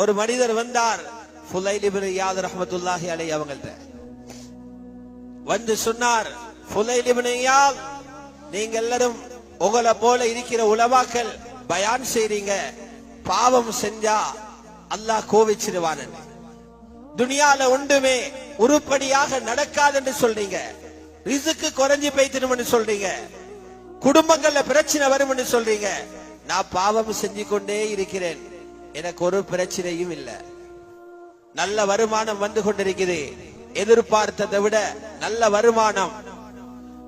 ஒரு மனிதர் வந்தார். ஃபுலைல் இப்னு இயாத் அவங்கள்ட்ட. வந்து சொன்னார் நீங்க எல்லாரும் உங்களை போல இருக்கிற உலவாக்கள் பயான் செய்றீங்க. பாவம் செஞ்சா அல்லாஹ் கோவிச்சிருவான் துனியால ஒன்றுமே உருப்படியாக நடக்காதுன்னு சொல்றீங்க. ரிசுக்கு குறைஞ்சு பைத்தணும்னு சொல்றீங்க. குடும்பங்கள்ல பிரச்சனை வரும்னு சொல்றீங்க. நான் பாவம் செஞ்சு கொண்டே இருக்கிறேன். எனக்கு ஒரு பிரச்சனையும் இல்லை. நல்ல வருமானம் வந்து கொண்டிருக்குது. எதிர்பார்த்ததை விட நல்ல வருமானம்.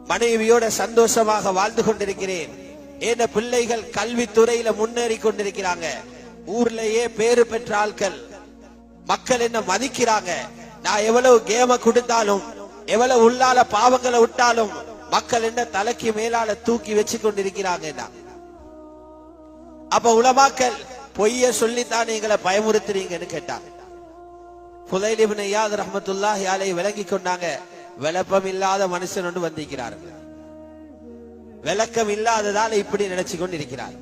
மனைவியோட சந்தோஷமாக வாழ்ந்து கொண்டிருக்கிறேன். ஏன பிள்ளைகள் கல்வித்துறையில முன்னேறி கொண்டிருக்கிறாங்க. ஊர்லயே பேரு பெற்ற ஆட்கள். மக்கள் என்ன மதிக்கிறாங்க? நான் எவ்வளவு கேம கொடுத்தாலும் எவ்வளவு உள்ளால பாவங்களை விட்டாலும் மக்கள் என்ன தலைக்கு மேலால தூக்கி வச்சு கொண்டிருக்கிறாங்க அப்ப உலமாக்கள் பொய்ய சொல்லித்தான் எங்களை பயமுறுத்துறீங்கன்னு கேட்டாங்க. புதைல் இப்னு இயாத் ரஹ்மத்துல்லாஹி விளங்கி கொண்டாங்க. விளப்பம் இல்லாத மனுஷன் ஒன்று வந்திருக்கிறார். விளக்கம் இல்லாததால இப்படி நினைச்சு கொண்டு இருக்கிறார்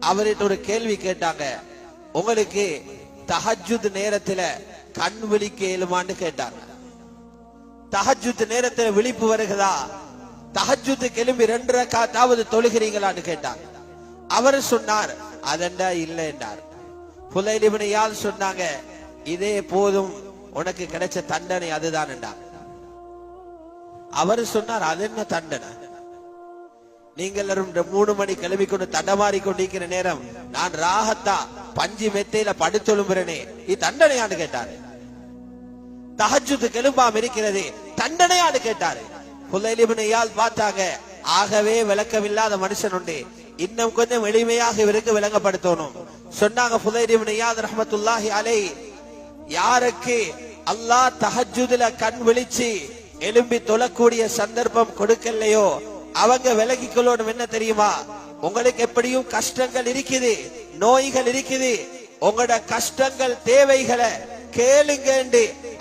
அவர்கிட்ட ஒரு கேள்வி கேட்டாங்க. உங்களுக்கு தஹஜுத் நேரத்துல கண் விழிக்க இயலுமான்னு கேட்டாங்க. தஹஜுத் நேரத்துல விழிப்பு வருகிறதா? தஹஜுத் கிளம்பி ரெண்டு ரக்காத்தாவது தொழுகிறீங்களான்னு கேட்டாங்க. அவர் சொன்னார் அதண்டா இல்லை என்றார் புலைலிபனை யார் சொன்னாங்க இதே போதும் உனக்கு கிடைச்ச தண்டனை அதுதான் என்றார் அவர் சொன்னார் அது என்ன தண்டனை? நீங்கள் எல்லாரும் மூணு மணி கிளம்பி கொண்டு தண்டமாறி கொண்டிருக்கிற நேரம் நான் ராகத்தா பஞ்சு மெத்தையில படுத்தொழும்புறனே இது தண்டனையான்னு கேட்டாரு. தகஜுத்து கெலும்பாம் இருக்கிறது தண்டனையான்னு கேட்டாரு. புலைலிபனையால் பார்த்தாங்க ஆகவே விளக்கமில்லாத மனுஷன் உண்டு இன்னும் கொஞ்சம் எளிமையாக இவருக்கு விளங்கப்படுத்தணும். சொன்னாங்க புலைலிபனையாத் ரஹமத்துல்லாஹி அலை யாருக்கு அல்லாஹ் தஹஜுதுல கண் விழிச்சு எலும்பி தொழக்கூடிய சந்தர்ப்பம் கொடுக்கலையோ? அவங்க விலகிக் கொள்ளணும் என்ன தெரியுமா? உங்களுக்கு எப்படியும் கஷ்டங்கள் இருக்குது நோய்கள் இருக்குது. உங்களோட கஷ்டங்கள் தேவைகளை கேளுங்க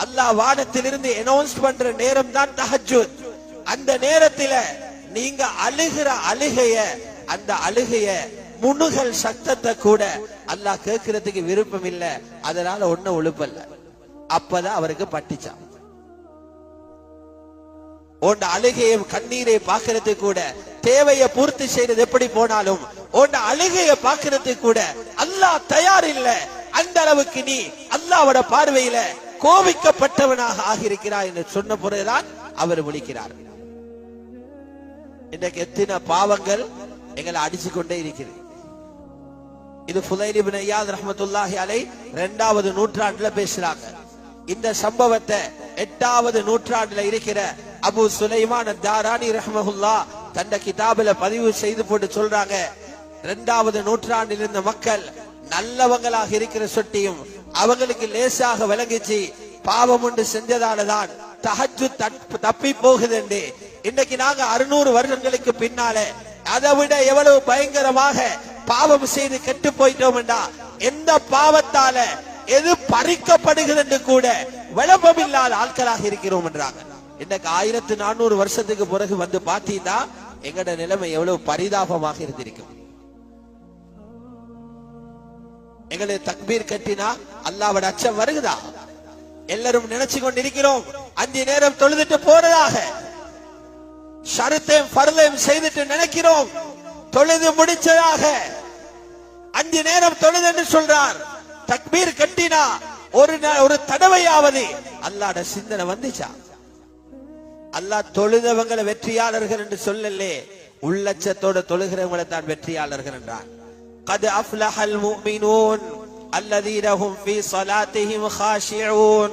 அல்லாஹ் வானத்திலிருந்து அனௌன்ஸ் பண்ற நேரம் தான் தஹஜுத் அந்த நேரத்துல நீங்க அழுகிற அழுகைய அந்த அழுகைய முனுகல் சத்தத்தை கூட அல்லாஹ் கேட்கறதுக்கு விருப்பம் இல்ல. அதனால ஒன்னும் ஒழுப்பல்ல அப்பதான் அவருக்கு பட்டிச்சான் உன் அழுகையும் கண்ணீரை பார்க்கறதுக்கு கூட தேவையை பூர்த்தி செய்யறது எப்படி போனாலும் உன் அழுகையை பார்க்கறது கூட அல்லாஹ் தயார் இல்ல. அந்த அளவுக்கு நீ அல்லாவோட பார்வையில கோபிக்கப்பட்டவனாக ஆகியிருக்கிறாய் என்று சொன்ன பிறகுதான் அவர் முடிக்கிறார் இன்றைக்கு எத்தனை பாவங்கள் எங்களை அடிச்சு கொண்டே இருக்கிறது இது ஃபுதைல் ஐயாத் ரஹமத்துல்லாஹி அலை இரண்டாவது நூற்றாண்டுல பேசுறாங்க. இந்த சம்பவத்தை எட்டாவது நூற்றாண்டுல இருக்கிற அபு சுலைமான் தாராணி ரஹமஹுல்லா தந்த கிதாபில பதிவு செய்து போட்டு சொல்றாங்க. இரண்டாவது நூற்றாண்டில் இருந்த மக்கள் நல்லவங்களாக இருக்கிற சொட்டியும் அவங்களுக்கு லேசாக விளங்கிச்சு. பாவம் ஒன்று செஞ்சதாலதான் தகஜு தப்பி போகுது இன்னைக்கு நாங்க அறுநூறு வருடங்களுக்கு பின்னால அதை விட எவ்வளவு பயங்கரமாக பாவம் செய்து கெட்டு போயிட்டோம் என்றா எந்த பாவத்தால எது பறிக்கப்படுகிறது என்று கூட விளம்பம் இல்லாத ஆட்களாக இருக்கிறோம் என்றாங்க. இன்னைக்கு ஆயிரத்து நானூறு வருஷத்துக்கு பிறகு வந்து பாத்தீங்கன்னா எங்கட நிலைமை எவ்வளவு பரிதாபமாக இருந்திருக்கும். எங்களை தக்பீர் கட்டினா அல்லாவோட அச்சம் வருகுதா? எல்லாரும் நினைச்சு கொண்டிருக்கிறோம். அஞ்சு நேரம் தொழுதுட்டு போறதாக. ஷருத்தையும் பருதையும் செய்துட்டு நினைக்கிறோம். தொழுது முடிச்சதாக. அஞ்சு நேரம் தொழுது என்று சொல்றார். தக்பீர் கட்டினா ஒரு ஒரு தடவையாவது அல்லாட சிந்தனை வந்துச்சா? அல்லாஹ் தொழுதவங்களை வெற்றியாளர்கள் என்று சொல்லலே. உள்ளச்சத்தோட தொழுகிறவங்களை தான் வெற்றியாளர்கள் என்றார். கது அஃப்லஹல் முஃமினூன் அல்லதீனஹும் ஃபீ ஸலாத்திஹிம் காஷிஊன்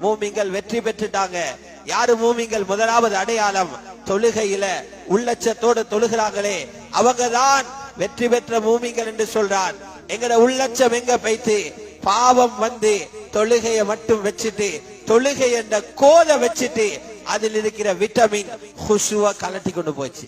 மூமிங்கள் வெற்றி பெற்றுட்டாங்க. யாரு மூமிங்கள் முதலாவது அடையாளம்? தொழுகையில உள்ளச்சத்தோடு தொழுகிறார்களே. அவங்கதான் வெற்றி பெற்ற மூமிங்கள் என்று சொல்றான் எங்கட உள்ளச்சம் எங்க பைத்து பாவம் வந்து தொழுகையை மட்டும் வச்சுட்டு தொழுகை என்ற கோதை வச்சுட்டு அதில் இருக்கிற விட்டமின் ஹுசுவ கலட்டி கொண்டு போச்சு.